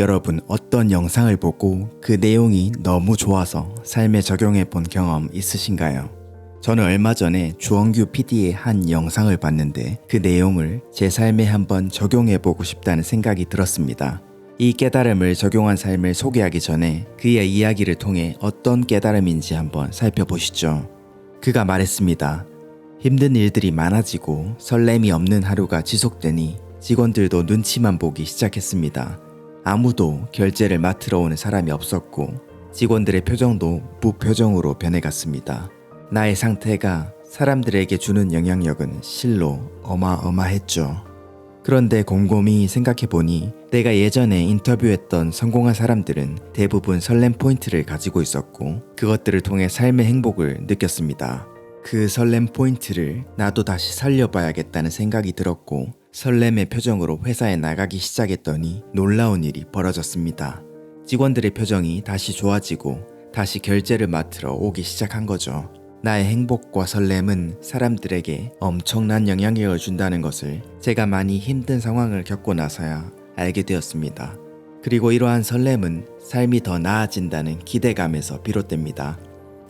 여러분 어떤 영상을 보고 그 내용이 너무 좋아서 삶에 적용해 본 경험 있으신가요? 저는 얼마 전에 주원규 PD의 한 영상을 봤는데 그 내용을 제 삶에 한번 적용해 보고 싶다는 생각이 들었습니다. 이 깨달음을 적용한 삶을 소개하기 전에 그의 이야기를 통해 어떤 깨달음인지 한번 살펴보시죠. 그가 말했습니다. 힘든 일들이 많아지고 설렘이 없는 하루가 지속되니 직원들도 눈치만 보기 시작했습니다. 아무도 결제를 맡으러 오는 사람이 없었고 직원들의 표정도 무표정으로 변해갔습니다. 나의 상태가 사람들에게 주는 영향력은 실로 어마어마했죠. 그런데 곰곰이 생각해보니 내가 예전에 인터뷰했던 성공한 사람들은 대부분 설렘 포인트를 가지고 있었고 그것들을 통해 삶의 행복을 느꼈습니다. 그 설렘 포인트를 나도 다시 살려봐야겠다는 생각이 들었고 설렘의 표정으로 회사에 나가기 시작했더니 놀라운 일이 벌어졌습니다. 직원들의 표정이 다시 좋아지고 다시 결제를 맡으러 오기 시작한 거죠. 나의 행복과 설렘은 사람들에게 엄청난 영향력을 준다는 것을 제가 많이 힘든 상황을 겪고 나서야 알게 되었습니다. 그리고 이러한 설렘은 삶이 더 나아진다는 기대감에서 비롯됩니다.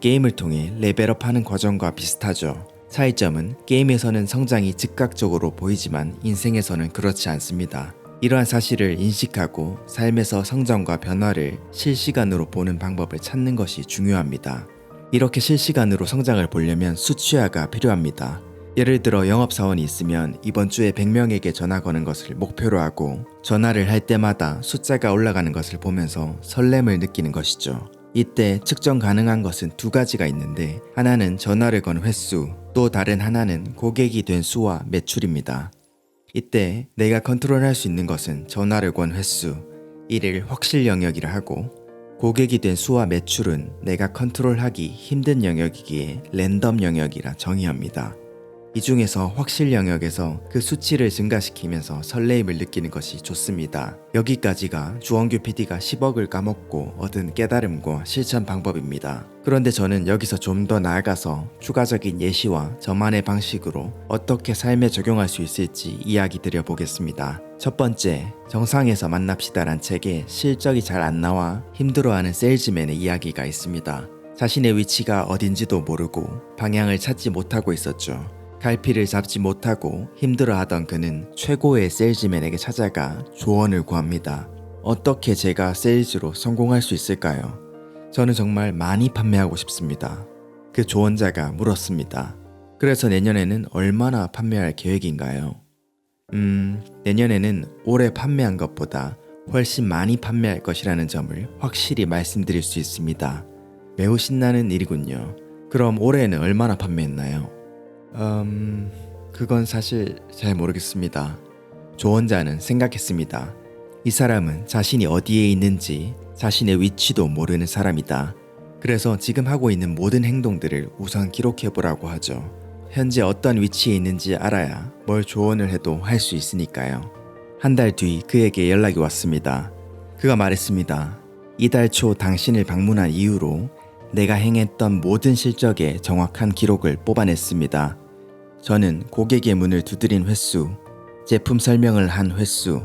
게임을 통해 레벨업하는 과정과 비슷하죠. 차이점은 게임에서는 성장이 즉각적으로 보이지만 인생에서는 그렇지 않습니다. 이러한 사실을 인식하고 삶에서 성장과 변화를 실시간으로 보는 방법을 찾는 것이 중요합니다. 이렇게 실시간으로 성장을 보려면 수치화가 필요합니다. 예를 들어 영업사원이 있으면 이번 주에 100명에게 전화 거는 것을 목표로 하고 전화를 할 때마다 숫자가 올라가는 것을 보면서 설렘을 느끼는 것이죠. 이때 측정 가능한 것은 두 가지가 있는데 하나는 전화를 건 횟수, 또 다른 하나는 고객이 된 수와 매출입니다. 이때 내가 컨트롤할 수 있는 것은 전화를 건 횟수, 이를 확실 영역이라 하고 고객이 된 수와 매출은 내가 컨트롤하기 힘든 영역이기에 랜덤 영역이라 정의합니다. 이 중에서 확실 영역에서 그 수치를 증가시키면서 설레임을 느끼는 것이 좋습니다. 여기까지가 주원규 PD가 10억을 까먹고 얻은 깨달음과 실천 방법입니다. 그런데 저는 여기서 좀 더 나아가서 추가적인 예시와 저만의 방식으로 어떻게 삶에 적용할 수 있을지 이야기 드려 보겠습니다. 첫 번째, 정상에서 만납시다란 책에 실적이 잘 안 나와 힘들어하는 세일즈맨의 이야기가 있습니다. 자신의 위치가 어딘지도 모르고 방향을 찾지 못하고 있었죠. 갈피를 잡지 못하고 힘들어하던 그는 최고의 세일즈맨에게 찾아가 조언을 구합니다. 어떻게 제가 세일즈로 성공할 수 있을까요? 저는 정말 많이 판매하고 싶습니다. 그 조언자가 물었습니다. 그래서 내년에는 얼마나 판매할 계획인가요? 음, 내년에는 올해 판매한 것보다 훨씬 많이 판매할 것이라는 점을 확실히 말씀드릴 수 있습니다. 매우 신나는 일이군요. 그럼 올해는 얼마나 판매했나요? 음, 그건 사실 잘 모르겠습니다. 조언자는 생각했습니다. 이 사람은 자신이 어디에 있는지 자신의 위치도 모르는 사람이다. 그래서 지금 하고 있는 모든 행동들을 우선 기록해 보라고 하죠. 현재 어떤 위치에 있는지 알아야 뭘 조언을 해도 할 수 있으니까요. 한 달 뒤 그에게 연락이 왔습니다. 그가 말했습니다. 이달 초 당신을 방문한 이후로 내가 행했던 모든 실적의 정확한 기록을 뽑아냈습니다. 저는 고객의 문을 두드린 횟수, 제품 설명을 한 횟수,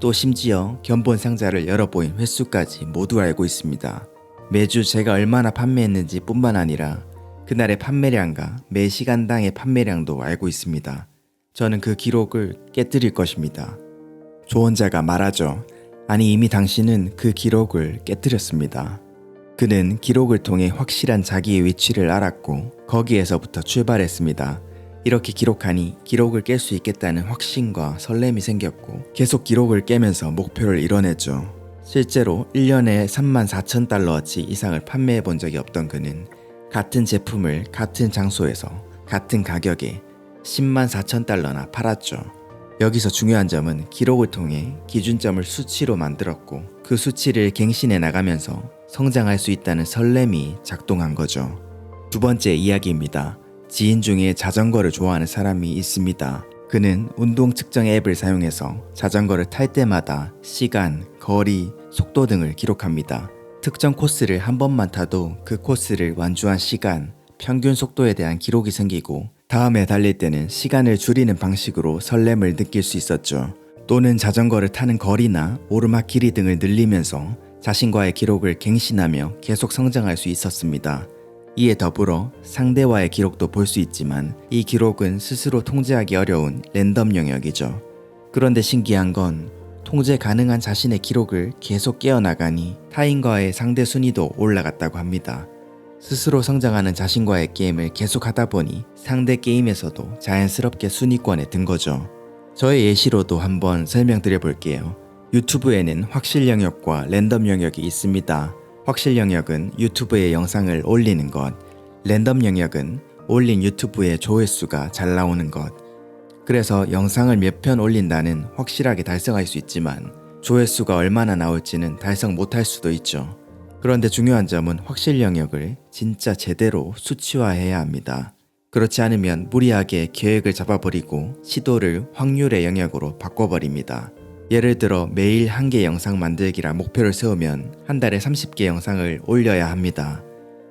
또 심지어 견본 상자를 열어보인 횟수까지 모두 알고 있습니다. 매주 제가 얼마나 판매했는지 뿐만 아니라 그날의 판매량과 매 시간당의 판매량도 알고 있습니다. 저는 그 기록을 깨뜨릴 것입니다. 조언자가 말하죠. 아니 이미 당신은 그 기록을 깨뜨렸습니다. 그는 기록을 통해 확실한 자기의 위치를 알았고 거기에서부터 출발했습니다. 이렇게 기록하니 기록을 깰 수 있겠다는 확신과 설렘이 생겼고 계속 기록을 깨면서 목표를 이뤄냈죠. 실제로 1년에 3만 4천 달러어치 이상을 판매해 본 적이 없던 그는 같은 제품을 같은 장소에서 같은 가격에 10만 4천 달러나 팔았죠. 여기서 중요한 점은 기록을 통해 기준점을 수치로 만들었고 그 수치를 갱신해 나가면서 성장할 수 있다는 설렘이 작동한 거죠. 두 번째 이야기입니다. 지인 중에 자전거를 좋아하는 사람이 있습니다. 그는 운동 측정 앱을 사용해서 자전거를 탈 때마다 시간, 거리, 속도 등을 기록합니다. 특정 코스를 한 번만 타도 그 코스를 완주한 시간, 평균 속도에 대한 기록이 생기고 다음에 달릴 때는 시간을 줄이는 방식으로 설렘을 느낄 수 있었죠. 또는 자전거를 타는 거리나 오르막 길이 등을 늘리면서 자신과의 기록을 갱신하며 계속 성장할 수 있었습니다. 이에 더불어 상대와의 기록도 볼 수 있지만 이 기록은 스스로 통제하기 어려운 랜덤 영역이죠. 그런데 신기한 건 통제 가능한 자신의 기록을 계속 깨어나가니 타인과의 상대 순위도 올라갔다고 합니다. 스스로 성장하는 자신과의 게임을 계속 하다 보니 상대 게임에서도 자연스럽게 순위권에 든 거죠. 저의 예시로도 한번 설명드려 볼게요. 유튜브에는 확실 영역과 랜덤 영역이 있습니다. 확실 영역은 유튜브에 영상을 올리는 것, 랜덤 영역은 올린 유튜브의 조회수가 잘 나오는 것. 그래서 영상을 몇 편 올린다는 확실하게 달성할 수 있지만 조회수가 얼마나 나올지는 달성 못할 수도 있죠. 그런데 중요한 점은 확실 영역을 진짜 제대로 수치화해야 합니다. 그렇지 않으면 무리하게 계획을 잡아버리고 시도를 확률의 영역으로 바꿔버립니다. 예를 들어 매일 한 개 영상 만들기라 목표를 세우면 한 달에 30개 영상을 올려야 합니다.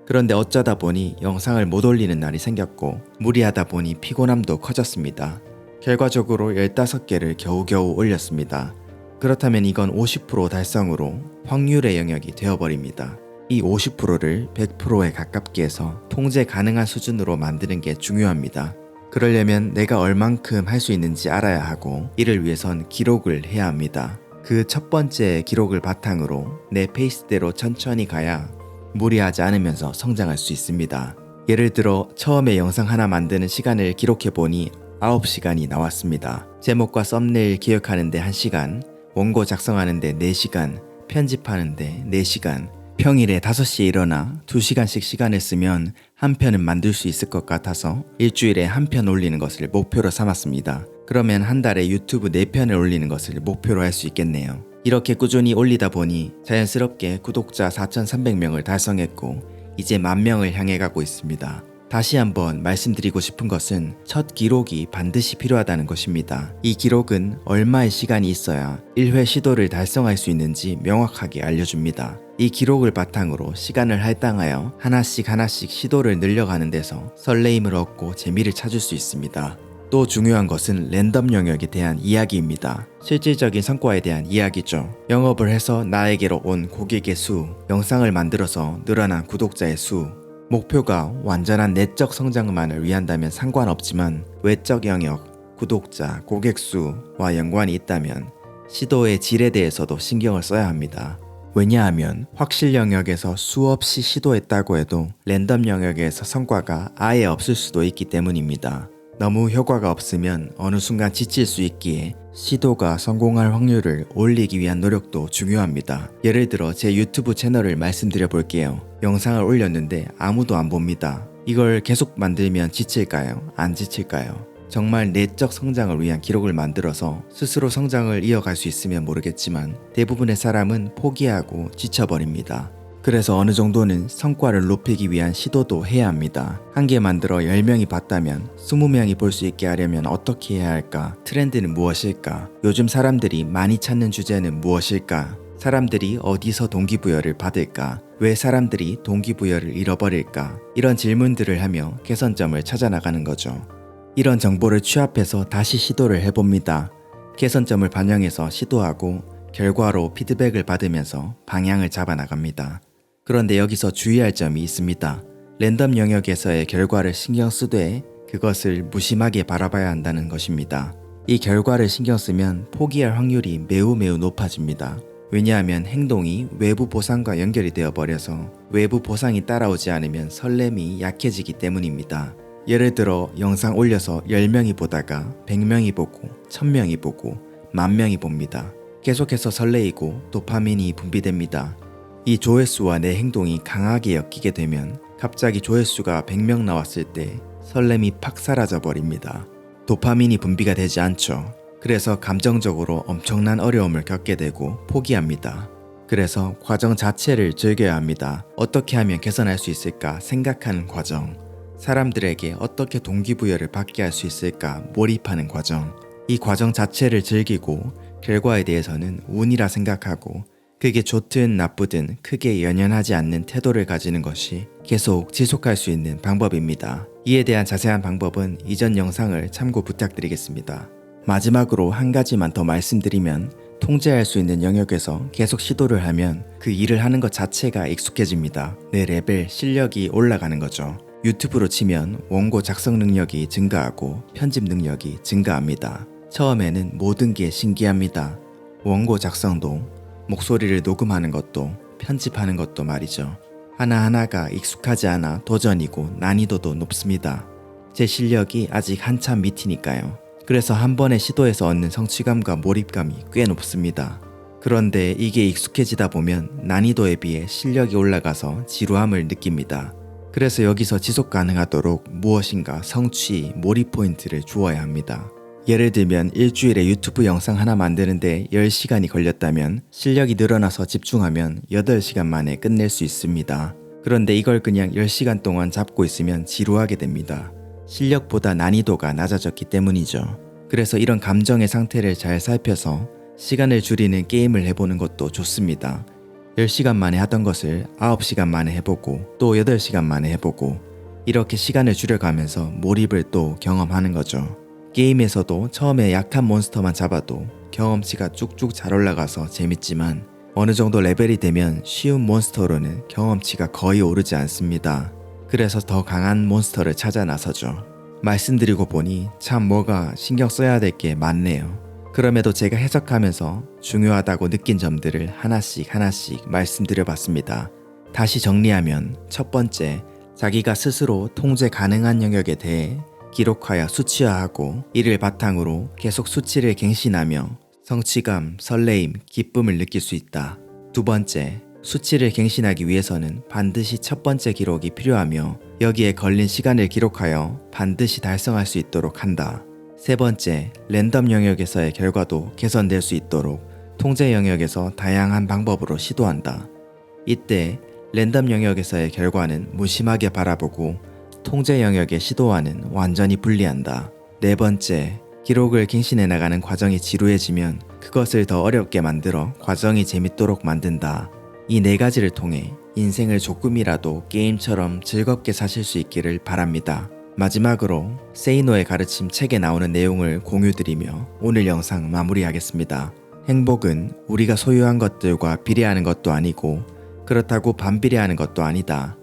그런데 어쩌다 보니 영상을 못 올리는 날이 생겼고 무리하다 보니 피곤함도 커졌습니다. 결과적으로 15개를 겨우겨우 올렸습니다. 그렇다면 이건 50% 달성으로 확률의 영역이 되어버립니다. 이 50%를 100%에 가깝게 해서 통제 가능한 수준으로 만드는 게 중요합니다. 그러려면 내가 얼만큼 할 수 있는지 알아야 하고 이를 위해선 기록을 해야 합니다. 그 첫 번째 기록을 바탕으로 내 페이스대로 천천히 가야 무리하지 않으면서 성장할 수 있습니다. 예를 들어 처음에 영상 하나 만드는 시간을 기록해 보니 9시간이 나왔습니다. 제목과 썸네일 기억하는데 1시간, 원고 작성하는데 4시간, 편집하는데 4시간, 평일에 5시에 일어나 2시간씩 시간을 쓰면 한 편은 만들 수 있을 것 같아서 일주일에 한 편 올리는 것을 목표로 삼았습니다. 그러면 한 달에 유튜브 4편을 올리는 것을 목표로 할 수 있겠네요. 이렇게 꾸준히 올리다 보니 자연스럽게 구독자 4,300명을 달성했고 이제 만 명을 향해 가고 있습니다. 다시 한번 말씀드리고 싶은 것은 첫 기록이 반드시 필요하다는 것입니다. 이 기록은 얼마의 시간이 있어야 1회 시도를 달성할 수 있는지 명확하게 알려줍니다. 이 기록을 바탕으로 시간을 할당하여 하나씩 하나씩 시도를 늘려가는 데서 설레임을 얻고 재미를 찾을 수 있습니다. 또 중요한 것은 랜덤 영역에 대한 이야기입니다. 실질적인 성과에 대한 이야기죠. 영업을 해서 나에게로 온 고객의 수, 영상을 만들어서 늘어난 구독자의 수, 목표가 완전한 내적 성장만을 위한다면 상관없지만 외적 영역, 구독자, 고객 수와 연관이 있다면 시도의 질에 대해서도 신경을 써야 합니다. 왜냐하면 확실 영역에서 수없이 시도했다고 해도 랜덤 영역에서 성과가 아예 없을 수도 있기 때문입니다. 너무 효과가 없으면 어느 순간 지칠 수 있기에 시도가 성공할 확률을 올리기 위한 노력도 중요합니다. 예를 들어 제 유튜브 채널을 말씀드려 볼게요. 영상을 올렸는데 아무도 안 봅니다. 이걸 계속 만들면 지칠까요? 안 지칠까요? 정말 내적 성장을 위한 기록을 만들어서 스스로 성장을 이어갈 수 있으면 모르겠지만 대부분의 사람은 포기하고 지쳐버립니다. 그래서 어느 정도는 성과를 높이기 위한 시도도 해야 합니다. 한 개 만들어 10명이 봤다면 20명이 볼 수 있게 하려면 어떻게 해야 할까? 트렌드는 무엇일까? 요즘 사람들이 많이 찾는 주제는 무엇일까? 사람들이 어디서 동기부여를 받을까? 왜 사람들이 동기부여를 잃어버릴까? 이런 질문들을 하며 개선점을 찾아 나가는 거죠. 이런 정보를 취합해서 다시 시도를 해봅니다. 개선점을 반영해서 시도하고 결과로 피드백을 받으면서 방향을 잡아 나갑니다. 그런데 여기서 주의할 점이 있습니다. 랜덤 영역에서의 결과를 신경 쓰되 그것을 무심하게 바라봐야 한다는 것입니다. 이 결과를 신경 쓰면 포기할 확률이 매우 매우 높아집니다. 왜냐하면 행동이 외부 보상과 연결이 되어 버려서 외부 보상이 따라오지 않으면 설렘이 약해지기 때문입니다. 예를 들어 영상 올려서 10명이 보다가 100명이 보고 1000명이 보고 만명이 봅니다. 계속해서 설레이고 도파민이 분비됩니다. 이 조회수와 내 행동이 강하게 엮이게 되면 갑자기 조회수가 100명 나왔을 때 설렘이 팍 사라져 버립니다. 도파민이 분비가 되지 않죠. 그래서 감정적으로 엄청난 어려움을 겪게 되고 포기합니다. 그래서 과정 자체를 즐겨야 합니다. 어떻게 하면 개선할 수 있을까 생각하는 과정. 사람들에게 어떻게 동기부여를 받게 할 수 있을까 몰입하는 과정. 이 과정 자체를 즐기고 결과에 대해서는 운이라 생각하고 그게 좋든 나쁘든 크게 연연하지 않는 태도를 가지는 것이 계속 지속할 수 있는 방법입니다. 이에 대한 자세한 방법은 이전 영상을 참고 부탁드리겠습니다. 마지막으로 한 가지만 더 말씀드리면 통제할 수 있는 영역에서 계속 시도를 하면 그 일을 하는 것 자체가 익숙해집니다. 내 레벨, 실력이 올라가는 거죠. 유튜브로 치면 원고 작성 능력이 증가하고 편집 능력이 증가합니다. 처음에는 모든 게 신기합니다. 원고 작성도, 목소리를 녹음하는 것도, 편집하는 것도 말이죠. 하나하나가 익숙하지 않아 도전이고 난이도도 높습니다. 제 실력이 아직 한참 밑이니까요. 그래서 한 번의 시도에서 얻는 성취감과 몰입감이 꽤 높습니다. 그런데 이게 익숙해지다 보면 난이도에 비해 실력이 올라가서 지루함을 느낍니다. 그래서 여기서 지속 가능하도록 무엇인가 성취, 몰입 포인트를 주어야 합니다. 예를 들면 일주일에 유튜브 영상 하나 만드는데 10시간이 걸렸다면 실력이 늘어나서 집중하면 8시간 만에 끝낼 수 있습니다. 그런데 이걸 그냥 10시간 동안 잡고 있으면 지루하게 됩니다. 실력보다 난이도가 낮아졌기 때문이죠. 그래서 이런 감정의 상태를 잘 살펴서 시간을 줄이는 게임을 해보는 것도 좋습니다. 10시간 만에 하던 것을 9시간 만에 해보고 또 8시간 만에 해보고 이렇게 시간을 줄여가면서 몰입을 또 경험하는 거죠. 게임에서도 처음에 약한 몬스터만 잡아도 경험치가 쭉쭉 잘 올라가서 재밌지만 어느 정도 레벨이 되면 쉬운 몬스터로는 경험치가 거의 오르지 않습니다. 그래서 더 강한 몬스터를 찾아 나서죠. 말씀드리고 보니 참 뭐가 신경 써야 될 게 많네요. 그럼에도 제가 해석하면서 중요하다고 느낀 점들을 하나씩 하나씩 말씀드려 봤습니다. 다시 정리하면 첫 번째, 자기가 스스로 통제 가능한 영역에 대해 기록하여 수치화하고 이를 바탕으로 계속 수치를 갱신하며 성취감, 설레임, 기쁨을 느낄 수 있다. 두 번째, 수치를 갱신하기 위해서는 반드시 첫 번째 기록이 필요하며 여기에 걸린 시간을 기록하여 반드시 달성할 수 있도록 한다. 세 번째, 랜덤 영역에서의 결과도 개선될 수 있도록 통제 영역에서 다양한 방법으로 시도한다. 이때 랜덤 영역에서의 결과는 무심하게 바라보고 통제 영역의 시도와는 완전히 분리한다. 네 번째, 기록을 갱신해 나가는 과정이 지루해지면 그것을 더 어렵게 만들어 과정이 재밌도록 만든다. 이 네 가지를 통해 인생을 조금이라도 게임처럼 즐겁게 사실 수 있기를 바랍니다. 마지막으로 세이노의 가르침 책에 나오는 내용을 공유드리며 오늘 영상 마무리하겠습니다. 행복은 우리가 소유한 것들과 비례하는 것도 아니고 그렇다고 반비례하는 것도 아니다.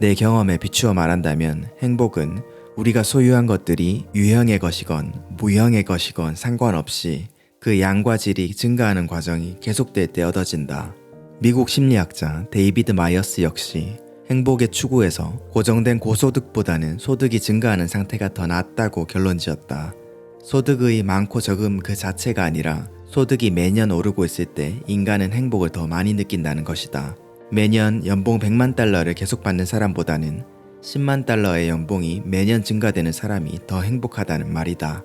내 경험에 비추어 말한다면 행복은 우리가 소유한 것들이 유형의 것이건 무형의 것이건 상관없이 그 양과 질이 증가하는 과정이 계속될 때 얻어진다. 미국 심리학자 데이비드 마이어스 역시 행복의 추구에서 고정된 고소득보다는 소득이 증가하는 상태가 더 낫다고 결론 지었다. 소득의 많고 적음 그 자체가 아니라 소득이 매년 오르고 있을 때 인간은 행복을 더 많이 느낀다는 것이다. 매년 연봉 100만 달러를 계속 받는 사람보다는 10만 달러의 연봉이 매년 증가되는 사람이 더 행복하다는 말이다.